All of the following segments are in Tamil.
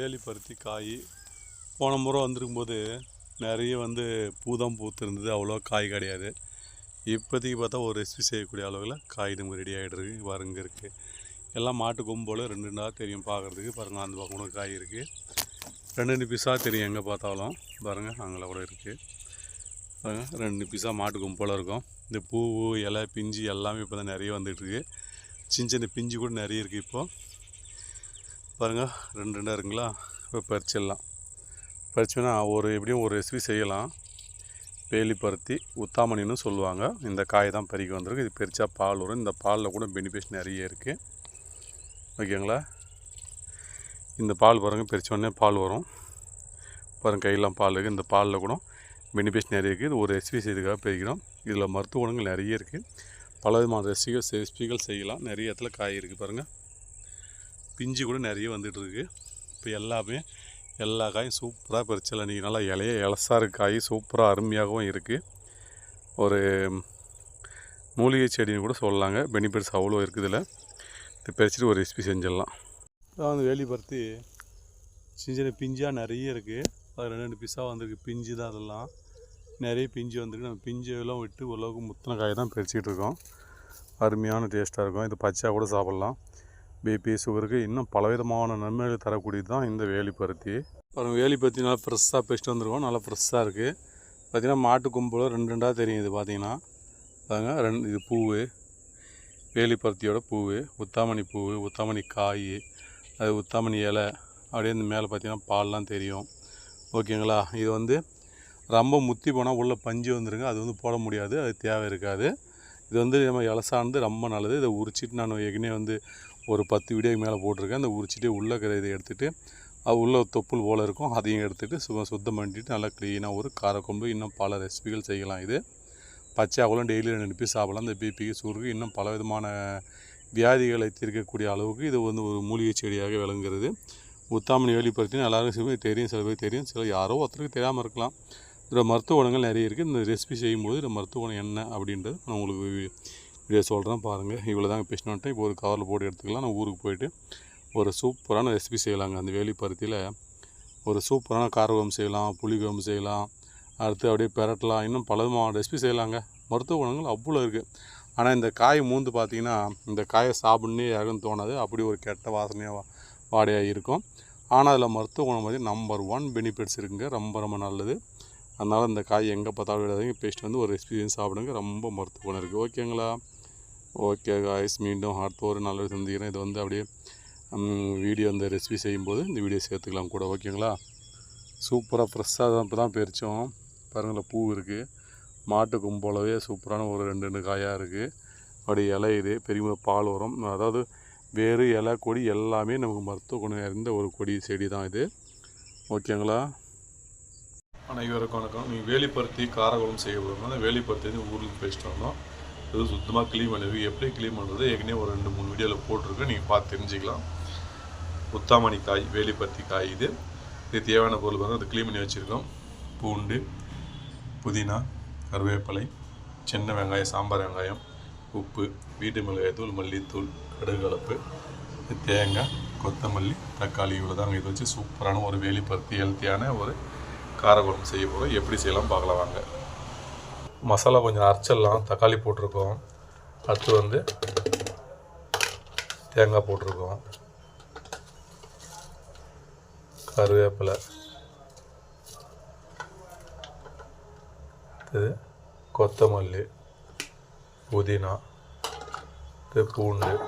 வேலி பருத்தி காய். போன முறை வந்திருக்கும்போது நிறைய வந்து பூதான் பூத்திருந்தது. அவ்வளோ காய் கிடையாது. இப்போதைக்கு பார்த்தா ஒரு ரெசிபி செய்யக்கூடிய அளவில் காய் நம்ம ரெடி ஆகிடுருக்கு பாருங்க இருக்குது எல்லாம் மாட்டு கொம்போல் ரெண்டு ரெண்டாக தெரியும் பார்க்குறதுக்கு. பாருங்கள் அந்த பக்கம் கூட காய் இருக்குது ரெண்டு ரெண்டு பீஸாக தெரியும் எங்கே பார்த்தாலும். பாருங்கள் அங்கே கூட இருக்குது பாருங்கள் ரெண்டு பீஸாக மாட்டு கொம்போல் இருக்கும். இந்த பூ இலை பிஞ்சு எல்லாமே இப்போ தான் நிறைய வந்துட்டுருக்கு சின்ன சின்ன பிஞ்சு கூட நிறைய இருக்குது இப்போது பாருங்கள் ரெண்டு ரெண்டாக இருக்குங்களா? இப்போ பறிச்சிடலாம். பறிச்சோன்னா ஒரு எப்படியும் ஒரு ரெசிபி செய்யலாம். வேலி பருத்தி உத்தாமணின்னு சொல்லுவாங்க. இந்த காய் தான் பறிக்க வந்திருக்கு. இது பறிச்சா பால் வரும். இந்த பாலில் கூட பெனிஃபிட்ஸ் நிறைய இருக்குது ஓகேங்களா? இந்த பால் பாருங்கள் பறிச்ச பால் வரும். பாருங்கள் கையெல்லாம் பால் இருக்குது இந்த பாலில் கூட பெனிஃபிட்ஸ் நிறைய இருக்குது இது ஒரு ரெசிபி செய்துக்காக பறிக்கிறோம். இதில் மருத்துவ குணங்கள் நிறைய இருக்குது பல விதமான ரெசிபிகள் ரெசிபிகள் செய்யலாம். நிறைய இடத்துல காய் இருக்குது பாருங்கள் பிஞ்சு கூட நிறைய வந்துட்டு இருக்கு இப்போ எல்லாமே எல்லா காயும் சூப்பராக பறிச்சல. இன்றைக்கி நல்லா இலைய இலசா இருக்க காய் சூப்பராக அருமையாகவும் இருக்குது ஒரு மூலிகை செடின்னு கூட சொல்லலாங்க பெனிஃபிட்ஸ் அவ்வளோ இருக்குது இதில் இது பறிச்சிட்டு ஒரு ரெசிபி செஞ்சிடலாம். வந்து வேலி பருத்தி சின்ன சின்ன பிஞ்சாக நிறைய இருக்குது அது ரெண்டு ரெண்டு பீஸாக வந்திருக்கு. பிஞ்சு தான் அதெல்லாம். நிறைய பிஞ்சு வந்திருக்கு. நம்ம பிஞ்செல்லாம் விட்டு ஓரளவுக்கு முத்தின காய் தான் பறிச்சிக்கிட்டு இருக்கோம். அருமையான டேஸ்ட்டாக இருக்கும். இது பச்சையாக கூட சாப்பிட்லாம். பிபி சுகருக்கு இன்னும் பலவிதமான நன்மைகள் தரக்கூடியது தான் இந்த வேலி பருத்தி. வேலிப்பருத்தி வேலி பருத்தி நல்லா ஃப்ரெஷ்ஷாக பெஸ்ட்டு வந்துருக்கோம். நல்லா ஃப்ரெஷ்ஷாக இருக்குது பார்த்திங்கன்னா மாட்டு கொம்பில் ரெண்டு ரெண்டாக தெரியும் இது பார்த்தீங்கன்னா பாருங்க ரெண்டு இது பூவு. வேலி பருத்தியோட பூவு. உத்தாமணி பூவு உத்தாமணி காய் அது உத்தாமணி இலை. அப்படியே இந்த மேலே பார்த்தீங்கன்னா பால்லாம் தெரியும். ஓகேங்களா? இது வந்து ரொம்ப முத்தி போனால் உள்ளே பஞ்சு வந்துருங்க. அது வந்து போட முடியாது. அது தேவை இருக்காது. இது வந்து நம்ம இலசானது ரொம்ப நல்லது. இதை உரிச்சிட்டு நான் ஏற்கனவே வந்து ஒரு பத்து வீடியோக்கு மேலே போட்டிருக்கேன். அந்த உரிச்சிட்டு உள்ளே இருக்கிற இதை எடுத்துகிட்டு அது உள்ள தொப்புள் போல் இருக்கும். அதையும் எடுத்துகிட்டு சுத்தம் சுத்தம் பண்ணிட்டு நல்லா க்ளீனாக ஒரு காரக்கொம்பு இன்னும் பல ரெசிபிகள் செய்யலாம் இது. பச்சை டெய்லி ரெண்டு பீஸ் சாப்பிடலாம். இந்த பிபிக்கு சூருக்கு இன்னும் பல விதமான வியாதிகளை தீர்க்கக்கூடிய அளவுக்கு இது வந்து ஒரு மூலிகை செடியாக விளங்குகிறது. உத்தாமணி வேலிப்படுத்தினா எல்லாருக்கும் சில தெரியும் சில பேர் தெரியும் சில யாரோ ஒருத்தருக்கு தெரியாமல் இருக்கலாம். இதில் மருத்துவ குணங்கள் நிறைய இருக்குது இந்த ரெசிபி செய்யும்போது இந்த மருத்துவ குணம் என்ன அப்படின்றது நான் உங்களுக்கு வீடியோ சொல்கிறேன் பாருங்கள் இவ்வளோ தான் பேசினோன்ட்டு இப்போ ஒரு கவரில் போட்டு எடுத்துக்கலாம். நான் ஊருக்கு போயிட்டு ஒரு சூப்பரான ரெசிபி செய்யலாங்க. அந்த வேலி பருத்தியில் ஒரு சூப்பரான காரகுழம்பு செய்யலாம் புளிக்குழம்பு செய்யலாம் அடுத்து அப்படியே பெரட்டலாம். இன்னும் பல விதமான ரெசிபி செய்யலாங்க. மருத்துவ குணங்கள் அவ்வளோ இருக்குது ஆனால் இந்த காய் மூந்து பார்த்திங்கன்னா இந்த காயை சாப்பிட்னே யாருன்னு தோணாது. அப்படி ஒரு கெட்ட வாசனையாக வாடையாக இருக்கும். ஆனால் அதில் மருத்துவ குணம் வந்து நம்பர் ஒன் பெனிஃபிட்ஸ் இருக்குங்க. ரொம்ப ரொம்ப நல்லது. அதனால் இந்த காய் எங்கே பார்த்தாலும் விடாதீங்க. பேஸ்ட் வந்து ஒரு ரெசிபி சாப்பிடுங்க. ரொம்ப மருத்துவ குணம் இருக்குது ஓகேங்களா? ஓகே காய்ஸ் மீண்டும் அடுத்த ஒரு நல்ல சந்திக்கிறேன். இது வந்து அப்படியே வீடியோ அந்த ரெசிபி செய்யும்போது இந்த வீடியோ சேர்த்துக்கலாம் கூட. ஓகேங்களா சூப்பராக ஃப்ரெஷ்ஷாக தான் இப்போ தான் பறித்தோம் பாருங்களேன் பூ இருக்குது மாட்டு கும்போலவே சூப்பரான ஒரு ரெண்டு ரெண்டு காயாக இருக்குது அப்படி இலை இது பெரிய பால் வரும். அதாவது வேறு இலை கொடி எல்லாமே நமக்கு மருத்துவ குணம் இருந்த ஒரு கொடி செடி தான் இது. ஓகேங்களா அனைவருக்கும் வணக்கம். நீங்கள் வேலிப்பருத்தி காரகுளம் செய்ய போகிறோம்னா அந்த வேலிப்பருத்தி வந்து ஊருக்கு பேசிட்டு வந்தோம். இது சுத்தமாக க்ளீன் பண்ணுது எப்படி க்ளீன் பண்ணுறது ஏற்கனவே ஒரு ரெண்டு மூணு வீடியோவில் போட்டிருக்கேன் நீங்கள் பார்த்து தெரிஞ்சுக்கலாம். முத்தாமணி காய் வேலிப்பருத்தி காய் இது. இது தேவையான பொருள் வந்து அது க்ளீன் பண்ணி வச்சுருக்கோம். பூண்டு புதினா கருவேப்பிலை சின்ன வெங்காயம் சாம்பார் வெங்காயம் உப்பு வீட்டு மிளகாய்த்தூள் மல்லித்தூள் கடுகலப்பு தேங்காய் கொத்தமல்லி தக்காளி இவ்வளோ தாங்க இது வச்சு சூப்பரான ஒரு வேலிப்பருத்தி ஹெல்த்தியான ஒரு காரக்குழம்பு செய்ய போகிறோம் எப்படி செய்யலாம் பார்க்கலாம். வாங்க. மசாலா கொஞ்சம் அரைச்சிடலாம். தக்காளி போட்டிருக்கோம். அடுத்து வந்து தேங்காய் போட்டிருக்கோம். கருவேப்பிலை. இது கொத்தமல்லி புதினா இது பூண்டு.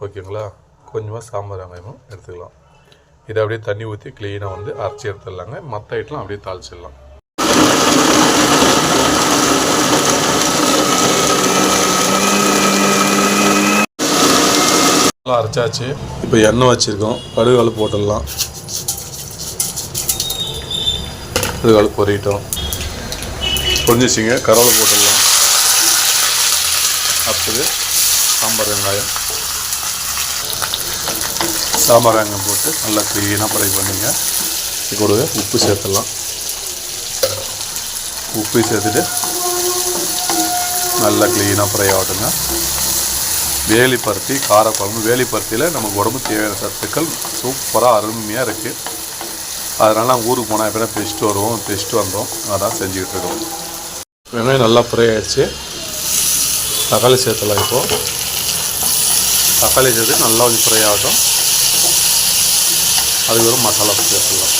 ஓகேங்களா? கொஞ்சமாக சாம்பார் வெங்காயமும் எடுத்துக்கலாம். இதை அப்படியே தண்ணி ஊற்றி க்ளீனாக வந்து அரைச்சி எடுத்துடலாங்க. மற்ற ஐட்டெலாம் அப்படியே தாளிச்சிடலாம். அரைச்சாச்சு. இப்போ எண்ணெய் வச்சுருக்கோம். கடுகு போட்டுடலாம். கடுகு பொறிட்டோம். பொரிஞ்சிச்சிங்க கருவேலை போட்டுடலாம். அடுத்தது சாம்பார் வெங்காயம். சாம்பார் வெங்காயம் போட்டு நல்லா க்ளீனாக ஃப்ரை பண்ணிங்க. இது கூடவே உப்பு சேர்த்துடலாம். உப்பு சேர்த்துட்டு நல்லா க்ளீனாக ஃப்ரை ஆகட்டுங்க. வேலிப்பருத்தி காரக்குழம்பு. வேலிப்பருத்தியில் நமக்கு உடம்பு தேவையான சத்துக்கள் சூப்பராக அருமையாக இருக்குது அதனால் நாங்கள் ஊருக்கு போனால் எப்படின்னா பெஸ்ட்டு வருவோம் பெஸ்ட்டு வந்தோம். அதான் செஞ்சுக்கிட்டு இருக்கோம். வெங்காயம் நல்லா ஃப்ரை ஆயிடுச்சு. தக்காளி சேர்த்துலாம் இப்போது தக்காளி சேர்த்து நல்லா கொஞ்சம் ஃப்ரை ஆகட்டும். அதுக்கு வெறும் மசாலா சேர்த்துடலாம்.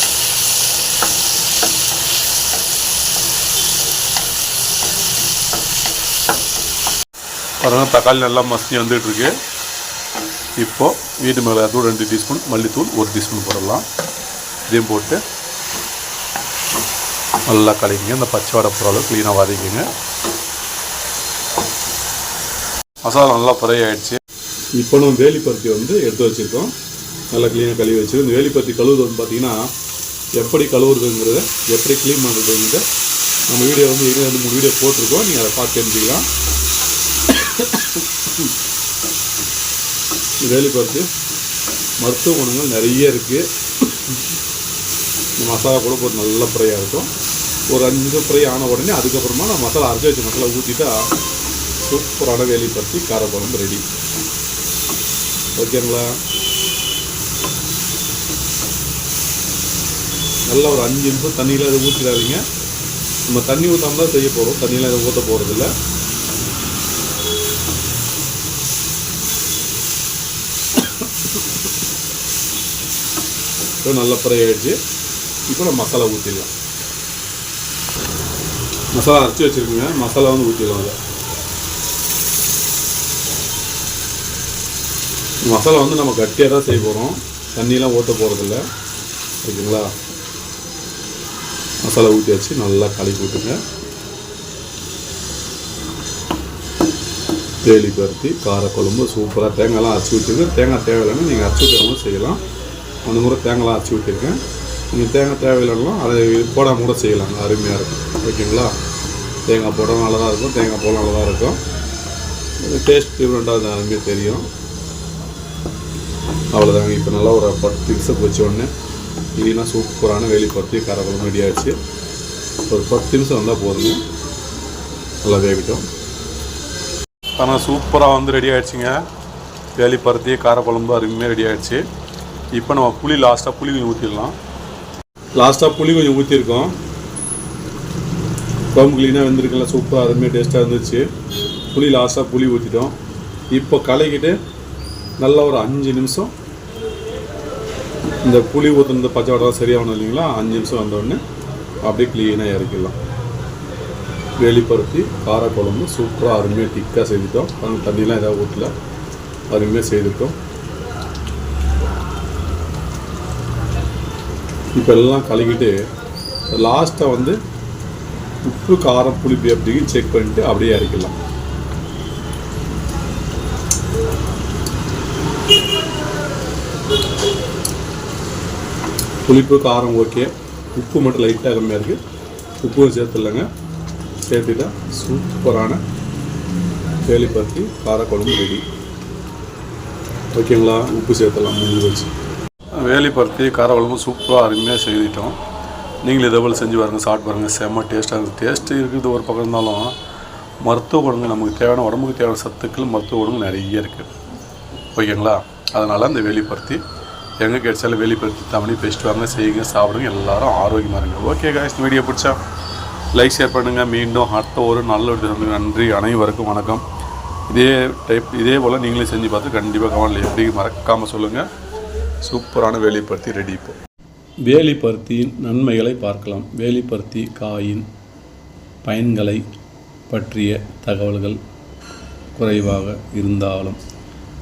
பாருங்கள் தக்காளி நல்லா மசிஞ்சு வந்துட்டு இருக்கு இப்போது வீட்டு மிளகாத்தூள் ரெண்டு டீஸ்பூன் மல்லித்தூள் ஒரு டீஸ்பூன் போடலாம். இதையும் போட்டு நல்லா கலக்கிங்க இந்த பச்சை வடை போகிற அளவு க்ளீனாக வதக்கிங்க. மசாலா நல்லா ஃப்ரை ஆகிடுச்சு இப்போ நம்ம வேலிப்பருத்தி வந்து எடுத்து வச்சுருக்கோம். நல்லா க்ளீனாக கழுவி வச்சு இந்த வேலிப்பருத்தி கழுவுறது வந்து பார்த்தீங்கன்னா எப்படி கழுவுறதுங்கிறத எப்படி க்ளீன் பண்ணுறதுங்கிறத நம்ம வீடியோ வந்து இது ரெண்டு மூணு வீடியோ போட்டிருக்கோம். நீங்கள் அதை பார்த்து தெரிஞ்சுக்கலாம். வேலிப்பருத்தி மருத்துவ குணங்கள் நிறைய இருக்குது இந்த மசாலா கூட ஒரு நல்ல ஃப்ரையாக இருக்கும். ஒரு அஞ்சு ஃப்ரை ஆன உடனே அதுக்கப்புறமா நான் மசாலா அரைச்சி வச்ச மசாலா ஊற்றிட்டா சூப்பரான வேலிப்பருத்தி காரக்குழம்பு ரெடி. ஓகேங்களா? நல்லா ஒரு அஞ்சு நிமிஷம் தண்ணியில் அதை ஊற்றிடாதீங்க நம்ம தண்ணி ஊற்றாமல் தான் செய்ய போகிறோம் தண்ணியில் அதை ஊற்ற போகிறதில்ல இப்போ நல்லா ஃப்ரை ஆகிடுச்சு இப்போ நம்ம மசாலா ஊற்றிடலாம் மசாலா அரைச்சி வச்சுருக்குங்க. மசாலா வந்து ஊற்றிடலாம் அதை. மசாலா வந்து நம்ம கட்டியாக தான் செய்ய போகிறோம் தண்ணியெலாம் ஊற்ற போகிறதில்ல ஓகேங்களா மசாலா ஊற்றி வச்சு நல்லா கலக்கி விட்டுங்க தேலி பருத்தி காரக்குழம்பு சூப்பராக தேங்காய்லாம் அரைச்சி விட்டுருங்க தேங்காய் தேவையில்லைன்னா நீங்கள் அரைச்சி விட்டுறவங்க செய்யலாம். அந்த முறை தேங்காய் அரைச்சி விட்டுருக்கேன் நீங்கள் தேங்காய் தேவையில்லைனாலும் அதை போடாமல் கூட செய்யலாம். அருமையாக இருக்கும். ஓகேங்களா? தேங்காய் போட நல்லதாக இருக்கும். தேங்காய் போட நல்லதாக இருக்கும். டேஸ்ட் டிஃப்ரெண்ட்டாக அது அருமையாக தெரியும். அவ்வளோதாங்க இப்போ நல்லா ஒரு பத்து நிமிஷம் வச்ச உடனே இல்லைன்னா சூப்பரான வேலி பருத்தி காரக்குழம்பு ரெடி ஆயிடுச்சு. ஒரு பத்து நிமிஷம் வந்தால் போதுங்க. நல்லா வேகட்டும். ஆனால் சூப்பராக வந்து ரெடி ஆகிடுச்சிங்க வேலிப்பருத்தி காரக்குழம்பு அருமையாக ரெடி ஆகிடுச்சி இப்போ நம்ம புளி லாஸ்ட்டாக புளி கொஞ்சம் ஊற்றிடலாம் லாஸ்ட்டாக புளி கொஞ்சம் ஊற்றிருக்கோம் குழம்பு க்ளீனாக வெந்திருக்குல்ல சூப்பராக அருமையாக டேஸ்ட்டாக இருந்துச்சு. புளி லாஸ்ட்டாக புளி ஊற்றிட்டோம் இப்போ கலக்கிட்டு நல்லா ஒரு அஞ்சு நிமிஷம் இந்த புளி ஊற்றுனது பச்சை வடை சரியாகணும் இல்லைங்களா? அஞ்சு நிமிஷம் வந்தோடனே அப்படியே க்ளீனாக இறக்கிடலாம். வேலிப்பருத்தி காரக்குழம்பு சூப்பராக அருமையாக திக்காக செய்துட்டோம் தண்ணிலாம் தண்ணியெலாம் எதாவது ஊற்றல அருமையாக செய்துட்டோம் இப்போ எல்லாம் கலக்கிட்டு லாஸ்ட்டை வந்து உப்பு காரம் புளிப்பு அப்படின்னு செக் பண்ணிட்டு அப்படியே இறக்கிடலாம். புளிப்பு காரம் ஓகே உப்பு மட்டும் லைட்டாக கம்மியாக இருக்குது உப்பும் சேர்த்துடலங்க. சேர்த்துட்டா சூப்பரான வேலிப்பருத்தி காரக்குழம்பு ரெடி ஓகேங்களா உப்பு சேர்த்துடலாம் முடிஞ்சு வச்சு வேலிப்பருத்தி காரவளமும் சூப்பராக அருமையாக செய்துட்டோம். நீங்களும் இதே போல் செஞ்சு பாருங்கள் சாப்பிட்டு பாருங்கள் செம்ம டேஸ்ட்டாக இருக்குது டேஸ்ட்டு இருக்குது ஒரு பக்கம் இருந்தாலும் மருத்துவ குணங்கள் நமக்கு தேவையான உடம்புக்கு தேவையான சத்துக்கள் மருத்துவ குணங்கள் நிறைய இருக்குது ஓகேங்களா? அதனால் அந்த வேலிப்பருத்தி எங்கே கிடைச்சாலும் வேலிப்பருத்தி தமிழ் பேசிட்டு வாங்க செய்யுங்க சாப்பிடுங்க எல்லாரும் ஆரோக்கியமாக இருங்க. ஓகே காய்ஸ் வீடியோ பிடிச்சா லைக் ஷேர் பண்ணுங்கள் மீண்டும் அடுத்த ஒரு நல்ல ஒரு நன்றி அனைவருக்கும் வணக்கம். இதே டைப் இதே போல் நீங்களே செஞ்சு பார்த்து கண்டிப்பாக கமெண்ட்ல எப்படி மறக்காமல் சொல்லுங்கள் சூப்பரான வேலிப்பருத்தி ரெடி இப்போ. வேலிப்பருத்தியின் நன்மைகளை பார்க்கலாம். வேலிப்பருத்தி காயின் பயன்களை பற்றிய தகவல்கள் குறைவாக இருந்தாலும்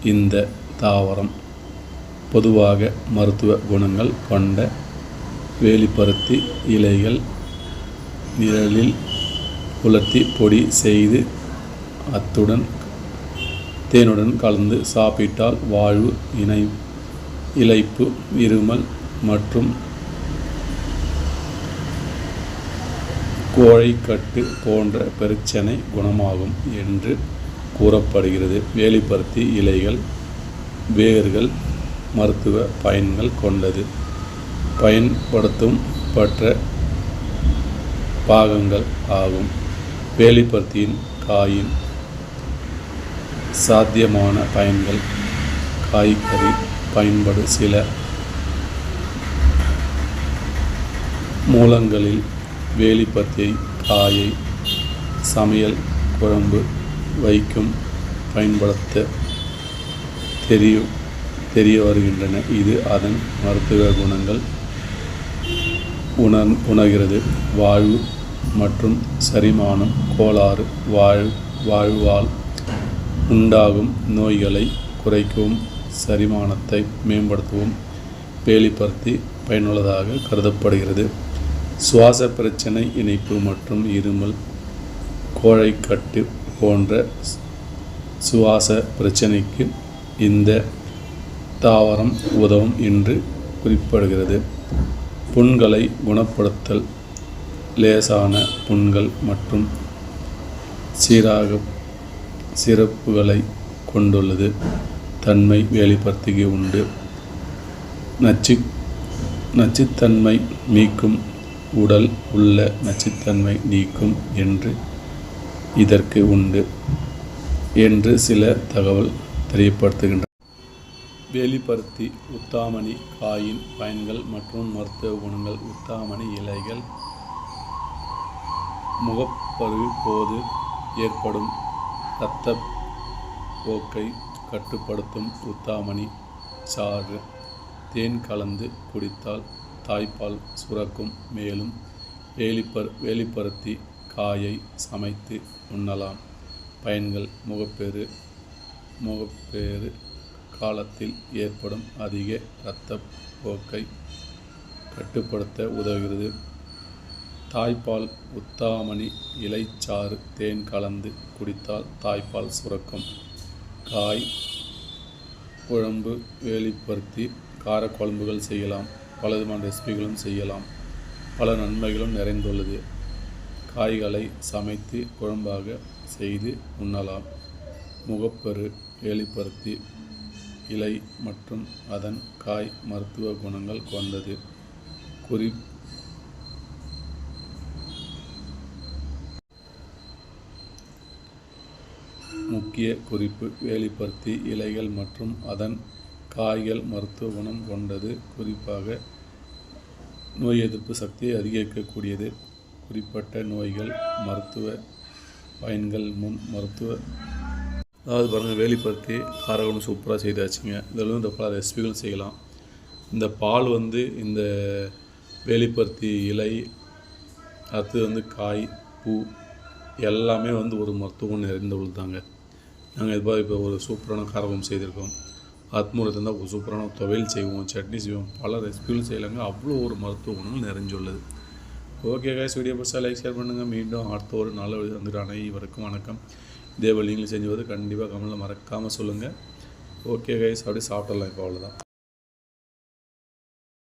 இந்த தாவரம் பொதுவாக மருத்துவ குணங்கள் கொண்ட வேலிப்பருத்தி இலைகள் நிழலில் உலர்த்தி பொடி செய்து அத்துடன் தேனுடன் கலந்து சாப்பிட்டால் வாழ்வு இணை இலைப்பு இருமல் மற்றும் கோழைக்கட்டு போன்ற பிரச்சனை குணமாகும் என்று கூறப்படுகிறது. வேலிப்பருத்தி இலைகள் வேர்கள் மருத்துவ பயன்கள் கொண்டது. பயன்படுத்தும் பற்ற பாகங்கள் ஆகும். வேலிப்பருத்தியின் காயின் சாத்தியமான பயன்கள் காய்கறி பயன்படு சில மூலங்களில் வேலிப்பத்தியை காயை சமையல் குழம்பு வைக்கும் பயன்படுத்த தெரியும் தெரிய வருகின்றன. இது அதன் மருத்துவ குணங்கள் உணர் உணர்கிறது. வாழ்வு மற்றும் செரிமானம் கோளாறு வாழ் வாழ்வால் உண்டாகும் நோய்களை குறைக்கவும் செரிமானத்தை மேம்படுத்தவும். வேலிப்பருத்தி பயனுள்ளதாக கருதப்படுகிறது. சுவாச பிரச்சனை இணைப்பு மற்றும் இருமல் கோழைக்கட்டு போன்ற சுவாச பிரச்சனைக்கு இந்த தாவரம் உதவும் என்று குறிப்பிடுகிறது. புண்களை குணப்படுத்தல் லேசான புண்கள் மற்றும் சீராக சிறப்புகளை கொண்டுள்ளது. தன்மை வேலிப்பருத்திக்கு உண்டு. நச்சு நச்சுத்தன்மை நீக்கும் உடல் உள்ள நச்சுத்தன்மை நீக்கும் என்று இதற்கு உண்டு என்று சில தகவல் தெரியப்படுத்துகின்றன. வேலிப்பருத்தி உத்தாமணி காயின் பயன்கள் மற்றும் மருத்துவ குணங்கள் உத்தாமணி இலைகள் முகப்பரு போது ஏற்படும் இரத்த போக்கை கட்டுப்படுத்தும் உத்தாமணி சாறு. தேன் கலந்து குடித்தால் தாய்ப்பால் சுரக்கும். மேலும் வேலிப்பர் வேலிப்பருத்தி காயை சமைத்து உண்ணலாம். பயன்கள் முகப்பேறு முகப்பேறு காலத்தில் ஏற்படும் அதிக இரத்த போக்கை கட்டுப்படுத்த உதவுகிறது. தாய்ப்பால் உத்தாமணி இலைச்சாறு தேன் கலந்து குடித்தால் தாய்ப்பால் சுரக்கும். காய் குழம்பு வேலிப்பருத்தி காரக்குழம்புகள் செய்யலாம். பல விதமான ரெசிபிகளும் செய்யலாம். பல நன்மைகளும் நிறைந்துள்ளது. காய்களை சமைத்து குழம்பாக செய்து உண்ணலாம். முகப்பரு வேலிப்பருத்தி இலை மற்றும் அதன் காய் மருத்துவ குணங்கள் கொண்டது. குறி முக்கிய குறிப்பு வேலிப்பருத்தி இலைகள் மற்றும் அதன் காய்கள் மருத்துவ குணம் கொண்டது குறிப்பாக நோய் எதிர்ப்பு சக்தியை அதிகரிக்கக்கூடியது. குறிப்பிட்ட நோய்கள் மருத்துவ பயன்கள் முன் மருத்துவ அதாவது பாருங்கள் வேலிப்பருத்தி காரகுணம் சூப்பராக செய்தாச்சுங்க. இதில் வந்து பல ரெசிபிகள் செய்யலாம். இந்த பால் வந்து இந்த வேலிப்பருத்தி இலை அடுத்து வந்து காய் பூ எல்லாமே வந்து ஒரு மருத்துவம் நிறைந்த தாங்க நாங்கள் இது மாதிரி இப்போ ஒரு சூப்பரான காரகம் செய்திருக்கோம். ஆத்மூரத்தில் இருந்தால் ஒரு சூப்பரான துவையல் செய்வோம் சட்னி செய்வோம். பல ரெசிபிகள் செய்யலாங்க. அவ்வளோ ஒரு மருத்துவ குணங்கள் நிறைஞ்சுள்ளது. ஓகே கைஸ் வீடியோ பஸ்ஸாக லைக் ஷேர் பண்ணுங்கள் மீண்டும் அடுத்த ஒரு நல்ல வீடியோ வந்துட்டு அனைவருக்கும் வணக்கம். இதே வழி செஞ்சு வந்து கண்டிப்பாக கமலில் மறக்காமல் சொல்லுங்கள் ஓகே கைஸ் அப்படியே சாப்பிடலாம் இப்போ அவ்வளோதான்